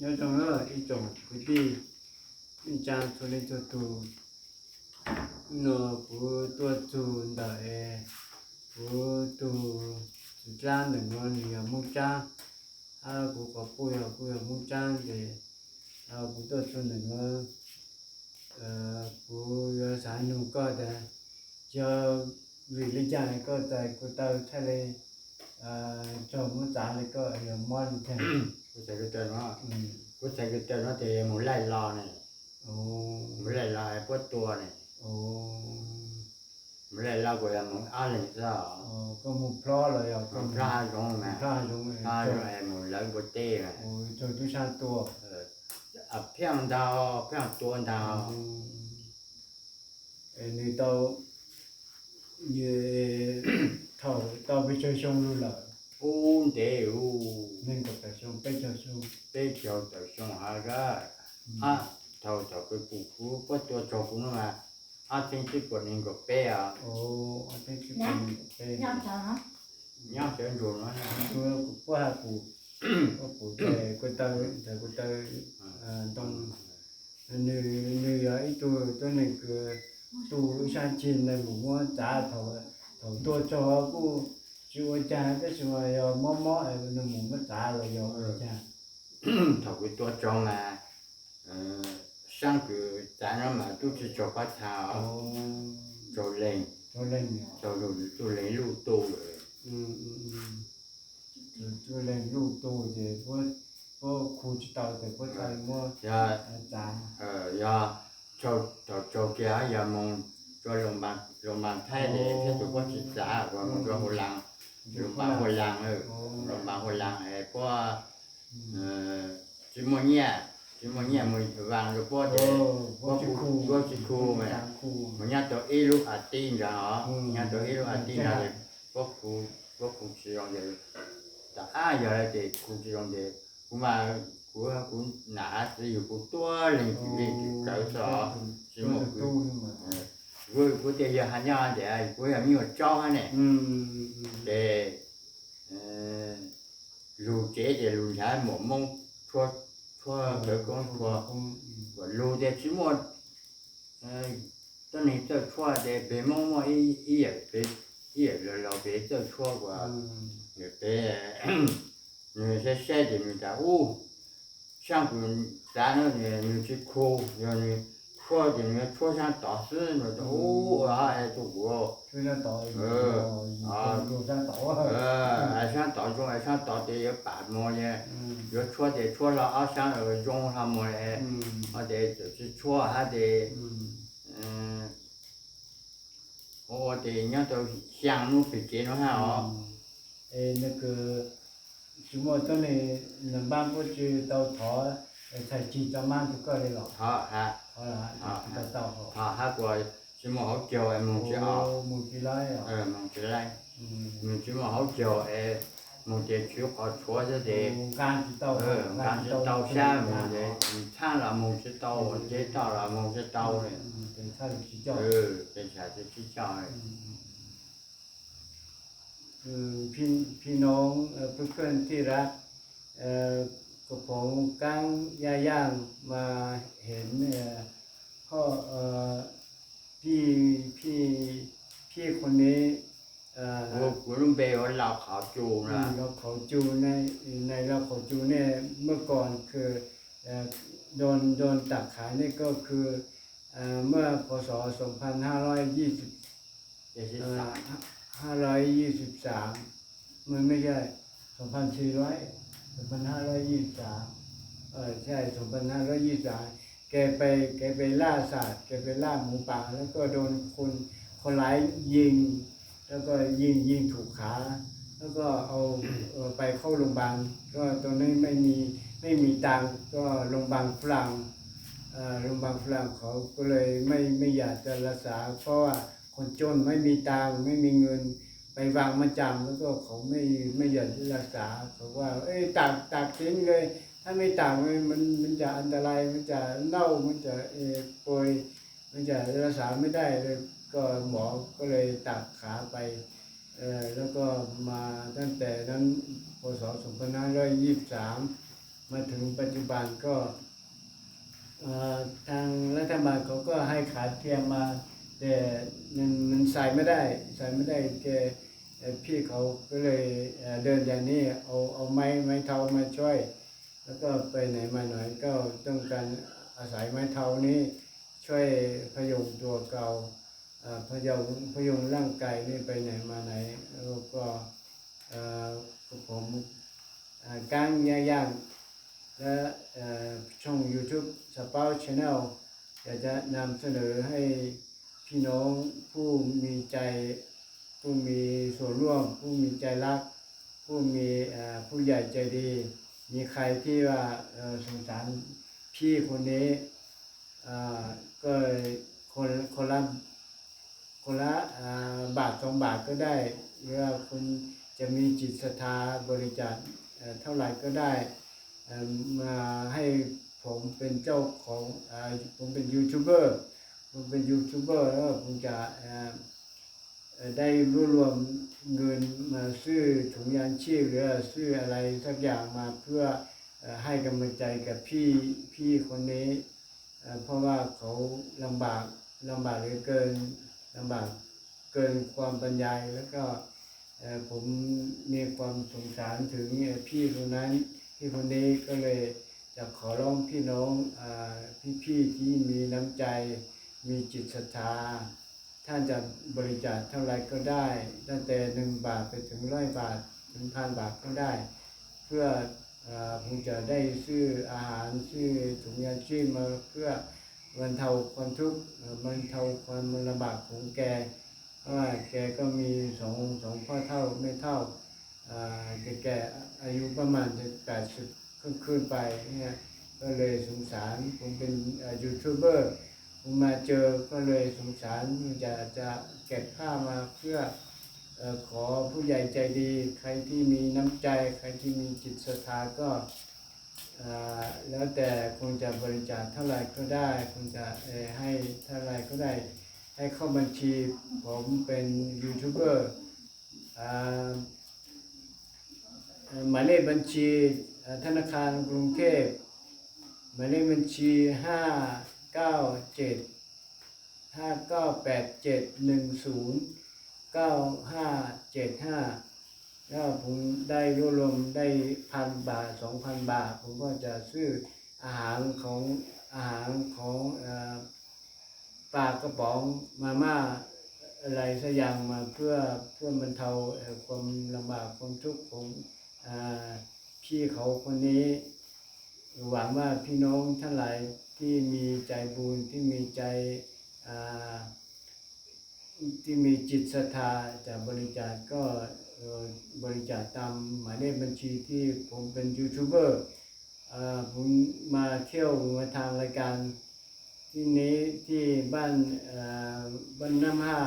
nhớ trong đó là cái, chồng cái, đi y chan cho nên cho tù. Nó bố tua tù đợi bố tù tù chan để ngon thì ở mông chan à bố có bùi ở bùi ở mông chan để à bố tua tù để ngon ờ bố sáng nụ cơ để cho vì lý giải cơ tại của tao thay lên. Cho muốn trả lại có ở món thế กูใส่กระเจินว่า ừ กูใส่กระเจินว่าแต่หมูไล่รอเนี่ย ồ หมูไล่รอไอ้พวกตัวเนี่ย ồ หมูไล่รอกูยังหมูอ้าเหล่ซะ ồ có một pro rồi à ก็ có พลาดลงนะ một pro đúng พลาดลง rồi ไอ้หมูไล่กูเต้นะ ồ cho tôi sang tua เอออะเพียงดาวเพียงตัวดาว ê người tao như thầu tao bị chơi xong luôn là อู้เดี๋ยว nên có phải xong phải chơi xong เต้เจียวแต่ช่วงหาก็อะเท่าเท่าไปปลูกกูพวกตัวโจกูนู่นมาอะจริงที่ปวดนี่ก็เป๊ะอะ ồ anh thấy cái phần cái Nhâm chờ nó ย่างเสี tôi cho cô chú cha cái chú yo ờ, mó mó ở nó mù mất tả rồi yo ừ. cha. Thầu cái tôi cho mà ờ, sang cử cha nó mà tôi chỉ cho phát thảo ờ. cho lên. Cho lên cho rồi tôi lấy lưu tu rồi tôi lấy lưu tu thì có có khu chỉ tao thì có dạ. tài mua dạ. dạ ờ dạ. Cho cho cho cái ai mong บจบจบแก่อย่ามองจบโรงพยาบาลโรงพยาบาลไทยเลยแค่ตัวก็ศึกษาว่ามันก็หัวหลังโรงพยาบาลหัวหลังเออ ồ โรงพยาบาลหัวหลังไอ้พวกเอ่อจิโมเนียจิโมเนียมือวางก็พวกเด็ก ồ có chỉ khu có chỉ khu mà. khu มันยาตัวอีลูกอาตีนจ้ะฮะอืมยาตัวอีลูกอาตีนอะไรพวกกูพวกกูชิลองเดแต่อ้าอย่าเลยเด็กกูชิลองเดกูมากูกูหนาจะอยู่กูตัวเล็กเล็กเกิดสอ chỉ một tu nhưng mà กู กูเดียวหันยาเดี๋ยวกูยังมีหัวจ้อเนี่ย ừ เดเออลูกเจ๊เดี๋ยวลูกชายหมอมงทั่วทั่วเกิดก้อนทั่ว không ว่าลูกเดี๋ยวชิมด 초등에 초산 다 쓰는데 오아 해주고 초산 다 아, 초산 다 어, 아산 다 중, 아산 다 대에 반모에 요 초대 초라 아산 어 용하모에 어데 저 초하데 음 어데 녀도 향로 비게는 하어 에那个什么等你能办不知道他 thầy chỉ cho mang cho cơ đây lọ ฮะฮะ đó là À. ta tàu họ ฮะฮะกว่าชิมหัวเจียวไอ้มึงจะเอา Ô, mùi kỳ lai เอ à อมึงจะได้มึงชิมหัวเจียวไอ้มึงจะชิวขอชัวจะดี gan thì เอ tàu อการจะเตาแช่มึงจะถ้าละมึงจะเตาเจ๊เตาละมึงจะเตาเลย thì sao được chỉ cho เออเป็นชาติที่เจ้เลอพี่พี่น้องเออเพื่อนที่รักเอ่อ สุขอกางย่าย่างมาเห็นก็พี่พี่พี่คนนี้โอ้คุณลุงเบลเราเขาจูนะเราขาจูในในลาเขาจูเนี่ยเมื่อก่อนคือโดนโดนตัดขายนี่ก็คือเมื่อพศสองพันห้าร้อยยี่สิบสามห้าร้อยยี่สิบสามมันไม่ใช่สองพันสี่ร้อย สองพันห้าร้อยยี่สิบสามเออใช่สองพันห้าร้อยยี่สิบสามแกไปแกไปล่าสัตว์แกไปล่าหมูป่า แล้วก็โดนคนคนร้ายยิง แล้วก็ยิงยิงถูกขา แล้วก็เอาเออไปเข้าโรงพยาบาลก็ตอนนี้ไม่มีไม่มีตังค์ก็โรงพยาบาลฝรั่งเอ่อโรงพยาบาลฝรั่งเขาก็เลยไม่ไม่อยากจะรักษา เพราะว่าคนจนไม่มีตังค์ไม่มีเงิน วางมาจำแล้วก็เขาไม่ไม่อยากจะรักษาเขาว่า เอ้ยตัดตัดทิ้งเลย ถ้าไม่ตัดมันมันมันจะอันตรายมันจะเน่ามันจะเอป่วยมันจะรักษาไม่ได้เลยก็หมอก็เลยตัดขาไปเออแล้วก็มาตั้งแต่นั้นพศ2523 มาถึงปัจจุบันก็ทางรัฐบาลเขาก็ให้ขาเทียมมา แต่มันมันใส่ไม่ได้ ใส่ไม่ได้แก่ พี่เขาก็เลยเดินอย่างนี้เอาเอาไม้ไม้เท้ามาช่วย แล้วก็ไปไหนมาไหนก็ต้องการอาศัยไม้เท้านี้ช่วยพยุงตัวเก่าพยุงพยุงร่างกายนี่ไปไหนมาไหนแล้วก็ผมกางย่างและช่อง YouTube สปาวชแนลอยากจะนำเสนอให้พี่น้องผู้มีใจ ผู้มีส่วนร่วม ผู้มีใจรัก ผู้มีผู้ใหญ่ใจดี มีใครที่ว่าเอ่อสงสารพี่คนนี้ก็คนคนละคนละบาทสองบาทก็ได้หรือว่าคุณจะมีจิตศรัทธาบริจาคเท่าไหร่ก็ได้มาให้ผมเป็นเจ้าของอผมเป็นยูทูบเบอร์ผมเป็นยูทูบเบอร์แล้วผมจะ ได้รวบรวมเงินมาซื้อถุงยางชีพหรือซื้ออะไรสักอย่างมาเพื่อให้กำลังใจกับพี่พี่คนนี้ เพราะว่าเขาลำบากลำบากเหลือเกินลำบากเกินความบรรยายแล้วก็ผมมีความสงสารถึงพี่คนนั้นพี่คนนี้ก็เลยจะขอร้องพี่น้องพี่ๆที่มีน้ำใจ มีจิตศรัทธา ท่านจะบริจาคเท่าไรก็ได้ ตั้งแต่หนึ่งบาทไปถึงร้อยบาทถึงพันบาทก็ได้ เพื่ออผมจะได้ซื้ออาหารซื้อถุงยางชีพมาเพื่อบรรเทาความทุกข์บรรเทาความลำบากของแกเพราะว่าแกก็มีสองสองพ่อเท่าไม่เท่าอ่าแกแกอายุประมาณจะแปดสิบขึ้นขึ้นไปเนี่ยก็เลยสงสารผมเป็นยูทูบเบอร์ ผมมาเจอก็เลยสงสารจะจะเก็บผ้ามาเพื่ออขอผู้ใหญ่ใจดี ใครที่มีน้ำใจ ใครที่มีจิตศรัทธาก็แล้วแต่คงจะบริจาคเท่าไหร่ก็ได้คงจะให้เท่าไหร่ก็ได้ ให้เข้าบัญชีผมเป็นยูทูบเบอร์หมายเลขบัญชีธนาคารกรุงเทพหมายเลขบัญชีห้า เก้าเจ็ดห้าเก้าแปดเจ็ดหนึ่งศูนย์เก้าห้าเจ็ดห้าแล้วผมได้รวบรวมได้พันบาทสองพันบาท ผมก็จะซื้ออาหารของอาหารของอปลากระป๋องมาม่าอะไรสักอย่างมาเพื่อเพื่อบรรเทาความลำบากความทุกข์ของพี่เขาคนนี้ หวังว่าพี่น้องทั้งหลาย ที่มีใจบุญที่มีใจที่มีจิตศรัทธาจะบริจาคก็บริจาคตามหมายเลขบัญชีที่ผมเป็นยูทูบเบอร์ผมมาเที่ยวมาทางรายการที่นี้ที่บ้านบ้านน้ำห้า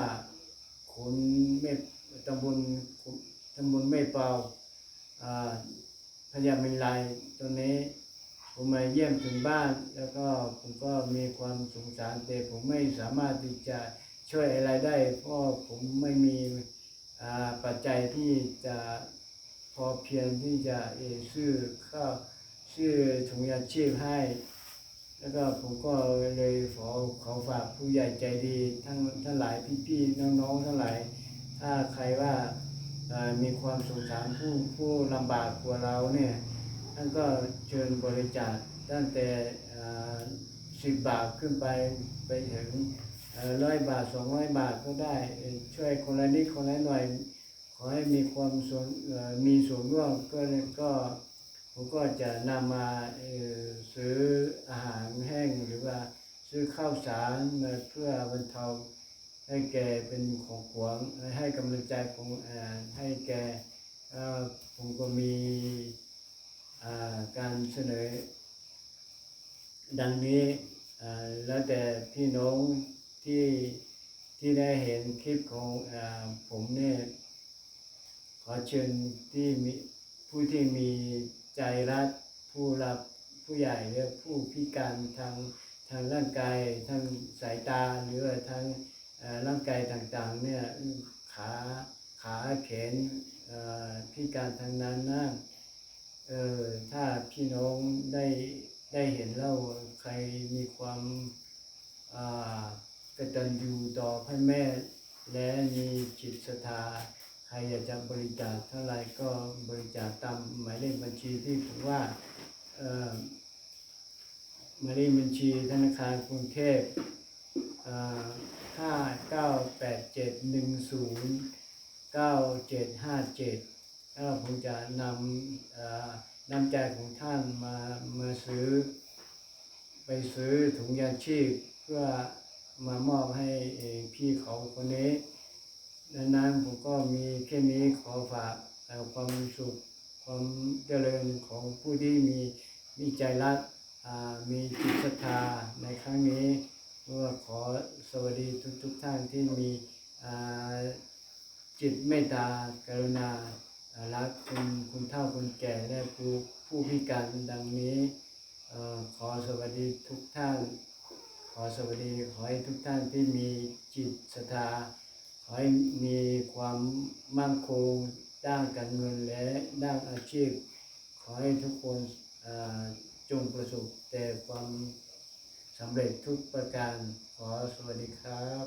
ขุนเมฆตำบลตำบลไม่เปาอ่าพญามิไลตรงนี้ ผมมาเยี่ยมถึงบ้าน แล้วก็ผมก็มีความสงสารแต่ผมไม่สามารถที่จะช่วยอะไรได้ เพราะผมไม่มีอ่าปัจจัยที่จะพอเพียงที่จะเอ่อซื้อข้าวซื้อถุงยาชีพให้ แล้วก็ผมก็เลยขอขอฝากผู้ใหญ่ใจดีทั้งทั้งหลายพี่ๆน้องๆทั้งหลาย ถ้าใครว่ามีความสงสารผู้ผู้ลำบากกว่าเราเนี่ย ท่านก็เชิญบริจาคตั้งแต่สิบบาทขึ้นไปไปถึงร้อยบาทสองร้อยบาทก็ได้ช่วยคนละนิดคนละหน่อยขอให้มีความส่วนมีส่วนร่วมก็ก็ผมก็จะนำมาซื้ออาหารแห้งหรือว่าซื้อข้าวสารมาเพื่อบรรเทาให้แกเป็นของขวัญให้กำลังใจผมให้แกผมก็มี การเสนอ ดังนี้แล้วแต่พี่น้องที่ที่ได้เห็นคลิปของอผมเนี่ยขอเชิญที่มีผู้ที่มีใจรักผู้รับผู้ใหญ่หรือผู้พิการทางทางร่างกายทางสายตาหรือว่าทางร่างกายต่างๆเนี่ยขาขาแขนพิการทางนั้นนะ เออถ้าพี่น้องได้ได้เห็นแล้วใครมีความอ่ากตัญญูต่อพระแม่และมีจิตศรัทธาใครอยากจะบริจาคเท่าไหร่ก็บริจาคตามหมายเลขบัญชีที่ผมว่าเออหมายเลขบัญชีธนาคารกรุงเทพห้าเก้าแปดเจ็ดหนึ่งศูนย์เก้าเจ็ดห้าเจ็ด แล้วผมจะนำนำใจของท่านมามาซื้อ ไปซื้อถุงยางชีพ เพื่อมามอบให้พี่เขาคนนี้ดังนั้นผมก็มีแค่นี้ขอฝากเอ่อความสุขความเจริญของผู้ที่มีมีใจรักมีจิตศรัทธาในครั้งนี้เพื่อขอสวัสดีทุกทุกๆท่านที่มีจิตเมตตากรุณา รักคุณคุณเฒ่าคุณแก่และผู้ผู้พิการดังนี้อขอสวัสดีทุกท่าน ขอสวัสดีขอให้ทุกท่านที่มีจิตศรัทธาขอให้มีความมั่นคงด้านการเงินและด้านอาชีพ ขอให้ทุกคนจงประสบแต่ความสำเร็จทุกประการขอสวัสดีครับ